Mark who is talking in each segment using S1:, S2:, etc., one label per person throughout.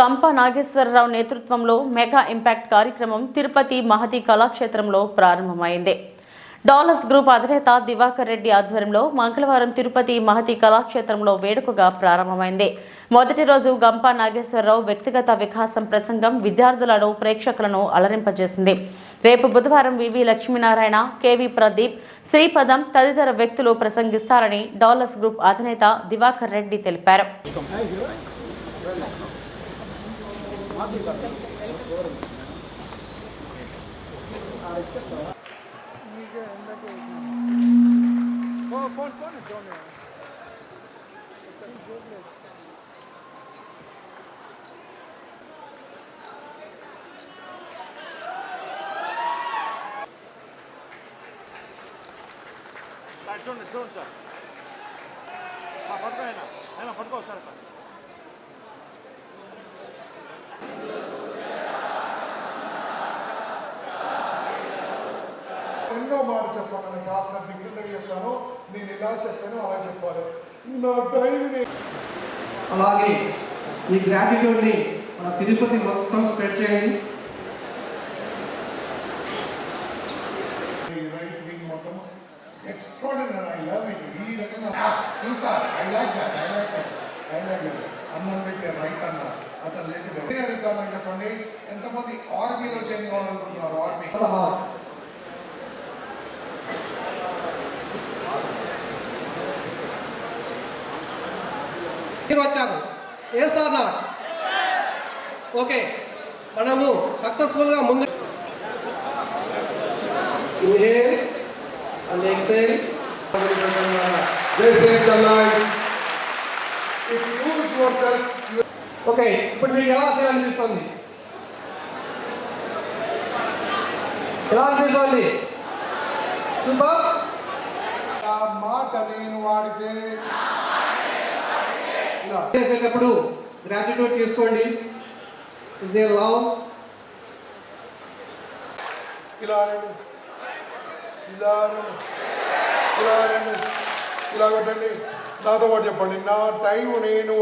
S1: గంప నాగేశ్వరరావు నేతృత్వంలో mega impact కార్యక్రమం తిరుపతి మహతి కళాక్షేత్రంలో ప్రారంభమైంది. డాలర్స్ గ్రూప్ అధినేత దివాకర్ రెడ్డి ఆధ్వర్యంలో మంగళవారం తిరుపతి మహతి కళాక్షేత్రంలో వేడుకగా ప్రారంభమైంది. మొదటి రోజు గంప నాగేశ్వరరావు వ్యక్తిగత వికాసం ప్రసంగం విద్యార్థులను ప్రేక్షకులను అలరింపజేసింది. రేపు బుధవారం వివి లక్ష్మీనారాయణ కేవి ప్రదీప్ శ్రీపదం తదితర వ్యక్తులు ప్రసంగిస్తారని డాలర్స్ గ్రూప్ అధినేత దివాకర్ రెడ్డి తెలిపారు.
S2: ఫోన్ ఫోన్ ఫోన్ సార్ చూడండి చూడండి సార్ పట్టుకో అయినా అయినా పట్టుకో సార్
S3: ఎన్నో మాట చెప్పాను నేను కాసిన దిగులుగా చెప్తాను నేను ఇలా చెప్పాను అలా చెప్పాలి. నా టైంని
S4: అలాగే ఈ గ్రాటిట్యూడ్ని మన తిరుపతి మొత్తం స్ప్రెడ్ చేయండి.
S3: మొత్తం ఎక్స్ట్రాడినరీ ఐ లవ్ ఇట్ ఈ రకంగా super I like that I like that I like that అన్నం పెట్టే రైట్ అన్న అతను లేదు చెప్పండి. ఎంతమంది ఆర్మీలో చేరిన వాళ్ళు అనుకుంటున్నారు ఆర్మీ
S4: మీరు వచ్చారు. ఏ సార్ నా? ఓకే మనము సక్సెస్ఫుల్గా ముందు ఇన్హేల్ అండ్ ఎక్సేల్ ఓకే ఇప్పుడు మీకు ఎలా చేయాలనిపిస్తుంది ఎలా అనిపిస్తుంది? సూపర్.
S3: మాట నేను వాడితే
S4: చేసేటప్పుడు గ్రాటిట్యూడ్ తీసుకోండి. ఇస్ ఏ లవ్
S3: ఇలా రండి. ఇలా రండి. ఇలా రండి. ఇలా కొట్టండి. నాతో పాటు చెప్పండి. నా టైం నేను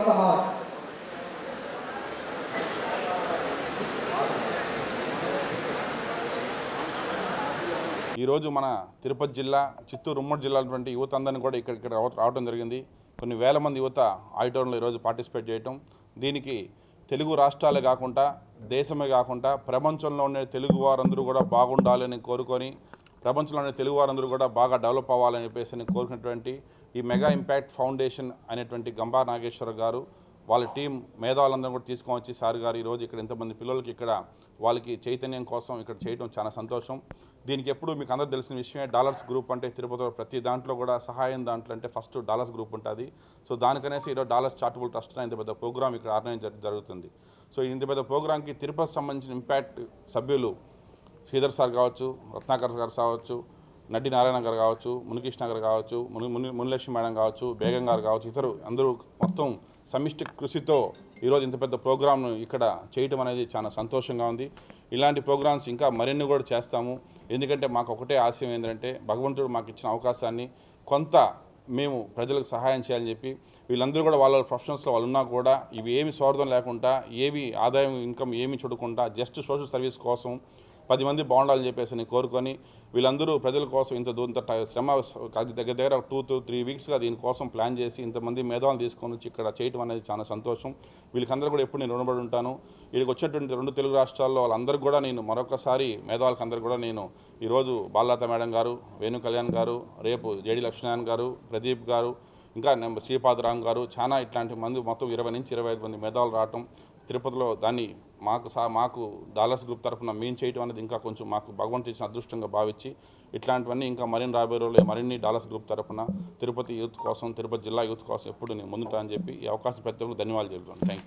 S5: ఈరోజు మన తిరుపతి జిల్లా చిత్తూరు ఉమ్మడి జిల్లా యువత అందరినీ కూడా ఇక్కడ ఇక్కడ రావ- రావడం జరిగింది. కొన్ని వేల మంది యువత ఆడిటోరియంలో ఈరోజు పార్టిసిపేట్ చేయటం దీనికి తెలుగు రాష్ట్రాలే కాకుండా దేశమే కాకుండా ప్రపంచంలో ఉండే తెలుగు వారందరూ కూడా బాగుండాలని కోరుకొని ప్రపంచంలోని తెలుగు వారందరూ కూడా బాగా డెవలప్ అవ్వాలని చెప్పేసి నేను కోరుకున్నటువంటి ఈ మెగా ఇంపాక్ట్ ఫౌండేషన్ అనేటువంటి గంబా నాగేశ్వర గారు వాళ్ళ టీం మేధావులందరూ కూడా తీసుకొని వచ్చి సార్ గారు ఈరోజు ఇక్కడ ఎంతమంది పిల్లలకి ఇక్కడ వాళ్ళకి చైతన్యం కోసం ఇక్కడ చేయడం చాలా సంతోషం. దీనికి ఎప్పుడు మీకు అందరూ తెలిసిన విషయమే డాలర్స్ గ్రూప్ అంటే తిరుపతిలో ప్రతి దాంట్లో కూడా సహాయం దాంట్లో అంటే ఫస్ట్ డాలర్స్ గ్రూప్ ఉంటుంది. సో దానికనేసి ఈరోజు డాలర్స్ చార్టబుల్ ట్రస్ట్ ఇంత పెద్ద ప్రోగ్రామ్ ఇక్కడ ఆర్గనైజ్ జరుగుతుంది. సో ఇంత పెద్ద ప్రోగ్రామ్కి తిరుపతి సంబంధించిన ఇంపాక్ట్ సభ్యులు శ్రీధర్ సార్ కావచ్చు రత్నాకర్ గారు కావచ్చు నడ్డి నారాయణ గారు కావచ్చు మునికృష్ణ గారు కావచ్చు ముని ముని మునిలక్ష్మి మేడం కావచ్చు బేగం గారు కావచ్చు ఇతరు అందరూ మొత్తం సమిష్టి కృషితో ఈరోజు ఇంత పెద్ద ప్రోగ్రామ్ను ఇక్కడ చేయటం అనేది చాలా సంతోషంగా ఉంది. ఇలాంటి ప్రోగ్రామ్స్ ఇంకా మరిన్ని కూడా చేస్తాము. ఎందుకంటే మాకు ఒకటే ఆశయం ఏంటంటే భగవంతుడు మాకు ఇచ్చిన అవకాశాన్ని కొంత మేము ప్రజలకు సహాయం చేయాలని చెప్పి వీళ్ళందరూ కూడా వాళ్ళ ప్రొఫెషన్స్లో వాళ్ళు ఉన్నా కూడా ఇవి ఏమి స్వార్థం లేకుండా ఏవి ఆదాయం ఇన్కమ్ ఏమి చూడకుండా జస్ట్ సోషల్ సర్వీస్ కోసం పది మంది బాగుండాలని చెప్పేసి నేను కోరుకొని వీళ్ళందరూ ప్రజల కోసం ఇంత దూరంత శ్రమ దగ్గర దగ్గర టూ టు త్రీ వీక్స్గా దీనికోసం ప్లాన్ చేసి ఇంతమంది మేధావులు తీసుకొని వచ్చి ఇక్కడ చేయటం అనేది చాలా సంతోషం. వీళ్ళకందరూ కూడా ఎప్పుడు నేను రుణపడి ఉంటాను. వీళ్ళకి వచ్చేటువంటి రెండు తెలుగు రాష్ట్రాల్లో వాళ్ళందరూ కూడా నేను మరొకసారి మేధావులకు అందరూ కూడా నేను ఈరోజు బాలలత మేడం గారు వేణు కళ్యాణ్ గారు రేపు జేడి లక్ష్మీనారాయణ గారు ప్రదీప్ గారు ఇంకా నెంబర్ శ్రీపాదరామ్ గారు చాలా ఇట్లాంటి మంది మొత్తం ఇరవై నుంచి ఇరవై ఐదు మంది మేధావులు రావటం. తిరుపతిలో దాన్ని మాకు సా మాకు డాలర్స్ గ్రూప్ తరఫున మేము చేయటం అనేది ఇంకా కొంచెం మాకు భగవంతు ఇచ్చిన అదృష్టంగా భావించి ఇట్లాంటివన్నీ ఇంకా మరిన్ని రాబోయే రోజులు మరిన్ని డాలర్స్ గ్రూప్ తరఫున తిరుపతి యూత్ కోసం తిరుపతి జిల్లా యూత్ కోసం ఎప్పుడు నేను ముందుంటా అని చెప్పి ఈ అవకాశం ప్రతి ఒక్కరికి ధన్యవాదాలు చెబుతాను థ్యాంక్ యూ